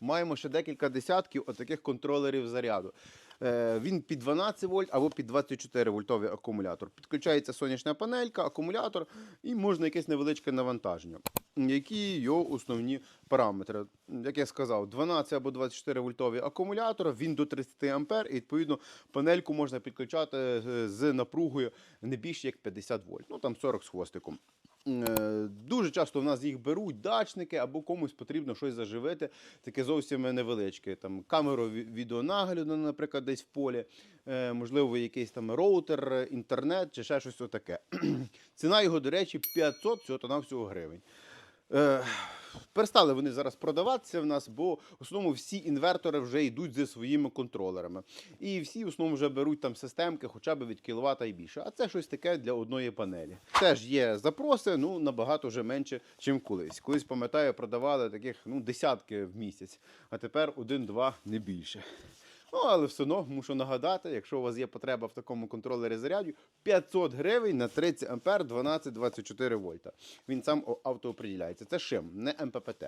маємо ще декілька десятків отаких контролерів заряду. Е, Він під 12 вольт або під 24 вольтовий акумулятор. Підключається сонячна панелька, акумулятор і можна якесь невеличке навантаження. Які його основні параметри? Як я сказав, 12 або 24 вольтовий акумулятор, він до 30 ампер, і відповідно панельку можна підключати е, з напругою не більше як 50 вольт, ну там 40 з хвостиком. Е, Дуже часто в нас їх беруть дачники або комусь потрібно щось заживити, таке зовсім невеличке. Там камеру відеонагляду, наприклад, десь в полі, е, можливо, якийсь там роутер, е, інтернет чи ще щось отаке. Ціна його, до речі, 500 всього та навсього гривень. Перестали вони зараз продаватися в нас, бо в основному всі інвертори вже йдуть зі своїми контролерами. І всі в основному вже беруть там системки хоча б від кіловата і більше. А це щось таке для одної панелі. Теж є запроси, ну набагато вже менше, ніж колись. Колись пам'ятаю, продавали таких ну, десятки в місяць, а тепер один-два не більше. Ну, але все одно мушу нагадати, якщо у вас є потреба в такому контролері заряду, 500 гривень на 30 ампер 12-24 вольта. Він сам автооприділяється. Це шим, не МППТ.